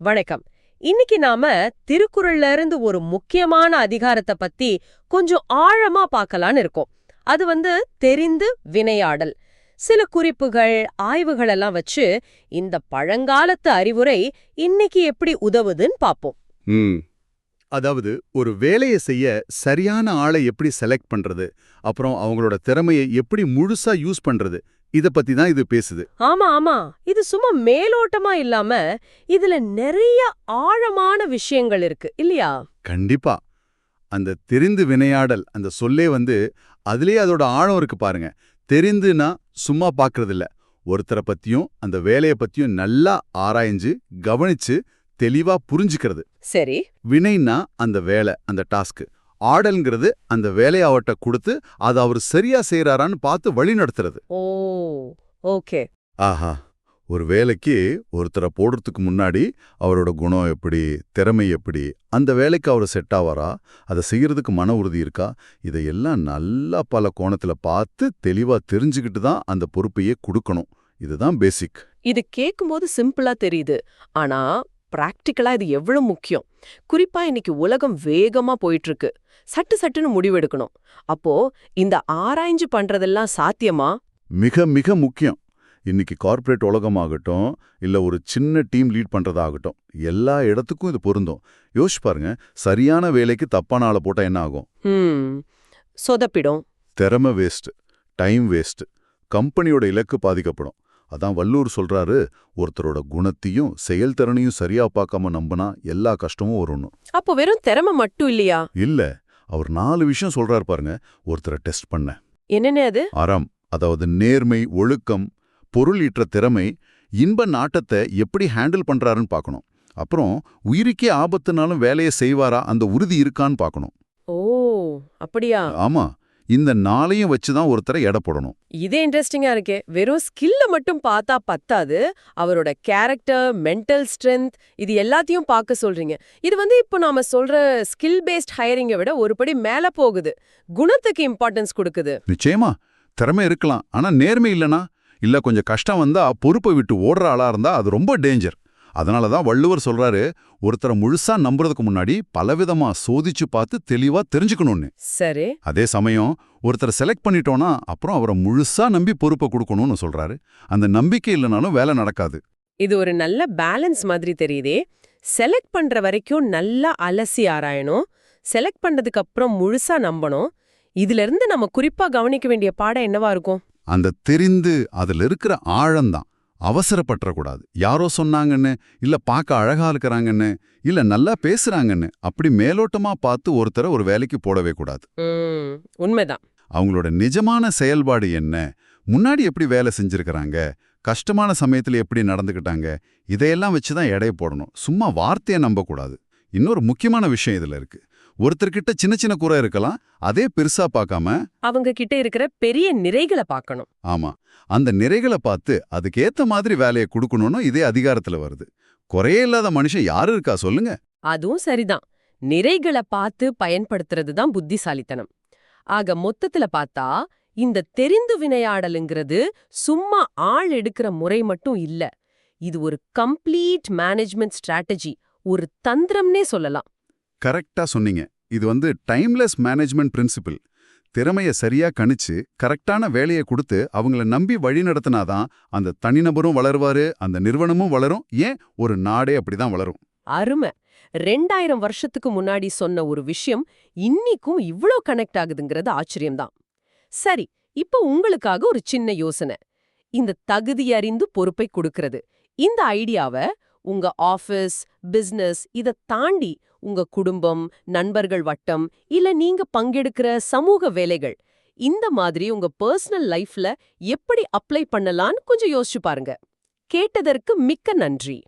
வணக்கம். இன்னைக்கு நாம திருக்குறள்ல இருந்து ஒரு முக்கியமான அதிகாரத்தை பத்தி கொஞ்சம் ஆழமா பார்க்கலான்னு இருக்கோம். அது வந்து தெரிந்து வினையாடல். சில குறிப்புகள் ஆய்வுகள் எல்லாம் வச்சு இந்த பழங்காலத்து அறிவுரை இன்னைக்கு எப்படி உதவுதுன்னு பாப்போம் அதாவது ஒரு வேலையை செய்ய சரியான ஆளை எப்படி செலக்ட் பண்றது? அப்புறம் அவங்களோட திறமையை எப்படி முழுசா யூஸ் பண்றது? இத பத்தி தான் இது பேசுது. ஆமா ஆமா. இது சும்மா மேலோட்டமா இல்லாம இதுல நிறைய ஆழமான விஷயங்கள் இருக்கு இல்லையா? கண்டிப்பா. அந்த தெரிந்து வினையாடல் அந்த சொல்லே வந்து அதுலயே அதோட ஆழம் இருக்கு பாருங்க. தெரிந்துனா சும்மா பாக்குறது இல்ல ஒருத்தரை பத்தியும் அந்த வேலைய பத்தியும் நல்லா ஆராய்ஞ்சு கவனிச்சு தெளிவா புரிஞ்சுக்கிறது. சரி. வினைன்னா அந்த வேலை அந்த டாஸ்க் ஆடல்ங்கிறது அந்த வேலையை அவர்கிட்ட கொடுத்து அதை அவர் சரியா செய்யறாரான்னு பார்த்து வழி நடத்துறது. ஓ ஓகே. ஆஹா ஒரு வேலைக்கு ஒருத்தரை போடுறதுக்கு முன்னாடி அவரோட குணம் எப்படி திறமை எப்படி அந்த வேலைக்கு அவர் செட் ஆவாரா அதை செய்யறதுக்கு மன உறுதி இருக்கா இதையெல்லாம் நல்லா பல கோணத்துல பார்த்து தெளிவா தெரிஞ்சுக்கிட்டு தான் அந்த பொறுப்பையே கொடுக்கணும். இதுதான் பேசிக் இது கேட்கும்போது சிம்பிளா தெரியுது. ஆனா பிராக்டிக்கலா இது எவ்வளவு முக்கியம்? குறிப்பா இன்னைக்கு உலகம் வேகமா போயிட்டு இருக்கு சட்டு சட்டுன்னு முடிவெடுக்கணும். அப்போ இந்த ஆராய்ஞ்சு பண்றதெல்லாம் சாத்தியமா? மிக மிக முக்கியம். இன்னைக்கு கார்ப்பரேட் உலகமாகட்டும் இல்ல ஒரு சின்ன டீம் லீட் பண்றதாகட்டும் எல்லா இடத்துக்கும் இது பொருந்தும். யோசிச்சு பாருங்க சரியான வேலைக்கு தப்பான ஆளை போட்டா என்ன ஆகும்? சொதப்பிடும். திறமை வேஸ்ட் டைம் வேஸ்ட் கம்பெனியோட இலக்கு பாதிக்கப்படும். அதான் வல்லூர் சொல்றாரு ஒருத்தரோட குணத்தையும் செயல்திறனையும் சரியா பார்க்காம நம்பினா எல்லா கஷ்டமும் வரும்னு. அப்போ வெறும் திறமை மட்டும் இல்லையா? இல்ல அவர் நாலு விஷயம் சொல்றாரு பாருங்க ஒருத்தரை டெஸ்ட் பண்ண. என்னென்ன அது? அறம் அதாவது நேர்மை ஒழுக்கம் பொருள் ஈற்ற திறமை இன்ப நாட்டத்தை எப்படி ஹேண்டில் பண்றாருன்னு பார்க்கணும். அப்புறம் உயிருக்கே ஆபத்துனாலும் வேலையை செய்வாரா அந்த உறுதி இருக்கான்னு பார்க்கணும். ஓ அப்படியா? ஆமா இந்த நாளையும் வச்சு தான் ஒருத்தரை எடை போடணும். இதே இன்ட்ரெஸ்டிங்கா இருக்கே. வெறும் ஸ்கில்ல மட்டும் பார்த்தா பத்தாது. அவரோட கேரக்டர் மென்டல் ஸ்ட்ரென்த் இது எல்லாத்தையும் பார்க்க சொல்றீங்க. இது வந்து இப்போ நாம சொல்ற ஸ்கில் பேஸ்ட் ஹையரிங்கை விட ஒருபடி மேல போகுது. குணத்துக்கு இம்பார்ட்டன்ஸ் கொடுக்குது. நிச்சயமா. திறமை இருக்கலாம். ஆனா நேர்மை இல்லனா இல்ல கொஞ்சம் கஷ்டம் வந்தா பொறுப்பை விட்டு ஓடுற ஆளா இருந்தா அது ரொம்ப டேஞ்சர் அதனால தான் வள்ளுவர் சொல்றாரு ஒருத்தரை முழுசா நம்புறதுக்கு முன்னாடி பலவிதமா சோதிச்சு பார்த்து தெளிவா தெரிஞ்சுக்கணும்னு. சரி. அதே சமயம் ஒருத்தரை செலக்ட் பண்ணிட்டோம்னா அப்புறம் அவரை முழுசா நம்பி பொறுப்பை கொடுக்கணும்னு சொல்றாரு. அந்த நம்பிக்கை இல்லைனாலும் வேலை நடக்காது. இது ஒரு நல்ல பேலன்ஸ் மாதிரி தெரியுதே. செலக்ட் பண்ற வரைக்கும் நல்லா அலசி ஆராயணும். செலக்ட் பண்ணதுக்கு அப்புறம் முழுசா நம்பணும். இதுல இருந்து நம்ம குறிப்பா கவனிக்க வேண்டிய பாடம் என்னவா இருக்கும்? அந்த தெரிந்து அதுல இருக்கிற ஆழம்தான். அவசரப்பற்றக்கூடாது. யாரோ சொன்னாங்கன்னு இல்ல பார்க்க அழகா இருக்கிறாங்கன்னு இல்ல நல்லா பேசுறாங்கன்னு அப்படி மேலோட்டமா பார்த்து ஒருத்தரை ஒரு வேலைக்கு போடவே கூடாது. உண்மைதான். அவங்களோட நிஜமான செயல்பாடு என்ன? முன்னாடி எப்படி வேலை செஞ்சிருக்கறாங்க? கஷ்டமான சமயத்துல எப்படி நடந்துக்கிட்டாங்க? இதையெல்லாம் வச்சு தான் எடை போடணும். சும்மா வார்த்தையை நம்பக்கூடாது. இன்னொரு முக்கியமான விஷயம் இதுல இருக்கு. ஒருத்தர்கிட்ட சின்ன சின்ன குறை இருக்கலாம் அதே பெருசா பார்க்காம அவங்க கிட்ட இருக்கிற பெரிய நிறைகளை பார்க்கணும். ஆமா அந்த நிறைகளை பார்த்து அதுக்கேத்த மாதிரி வேலையை கொடுக்கணும்னு இதே அதிகாரத்துல வருது. குறையே இல்லாத மனுஷன் யாரு இருக்கா சொல்லுங்க. அதுவும் சரிதான். நிறைகளை பார்த்து பயன்படுத்துறது தான் புத்திசாலித்தனம். ஆக மொத்தத்துல பார்த்தா இந்த தெரிந்து வினையாடலுங்கிறது சும்மா ஆள் எடுக்கிற முறை மட்டும் இல்ல. இது ஒரு கம்ப்ளீட் மேனேஜ்மெண்ட் ஸ்ட்ராட்டஜி ஒரு தந்திரம்னே சொல்லலாம். கரெக்டா சொன்னீங்க. இது வந்து டைம்லெஸ் மேனேஜ்மெண்ட் பிரின்சிபிள். திறமைய சரியா கணிச்சு கரெக்டான வேலையை கொடுத்து அவங்கள நம்பி வழி நடத்தினாதான் அந்த தனிநபரும் வளருவாரு அந்த நிறுவனமும் வளரும். ஏன்? ஒரு நாடே அப்படிதான் வளரும். அருமை. ரெண்டாயிரம் வருஷத்துக்கு முன்னாடி சொன்ன ஒரு விஷயம் இன்னிக்கும் இவ்ளோ கனெக்ட் ஆகுதுங்கிறது ஆச்சரியம்தான். சரி இப்போ உங்களுக்காக ஒரு சின்ன யோசனை. இந்த தகுதி அறிந்து பொறுப்பை கொடுக்கறது. இந்த ஐடியாவை உங்க ஆஃபீஸ் பிசினஸ் இத தாண்டி உங்க குடும்பம் நண்பர்கள் வட்டம் இல்ல நீங்க பங்கெடுக்கிற சமூக வேலைகள் இந்த மாதிரி உங்க பர்சனல் லைஃப்ல எப்படி அப்ளை பண்ணலாம்னு கொஞ்சம் யோசிச்சு பாருங்க. கேட்டதற்கு மிக்க நன்றி.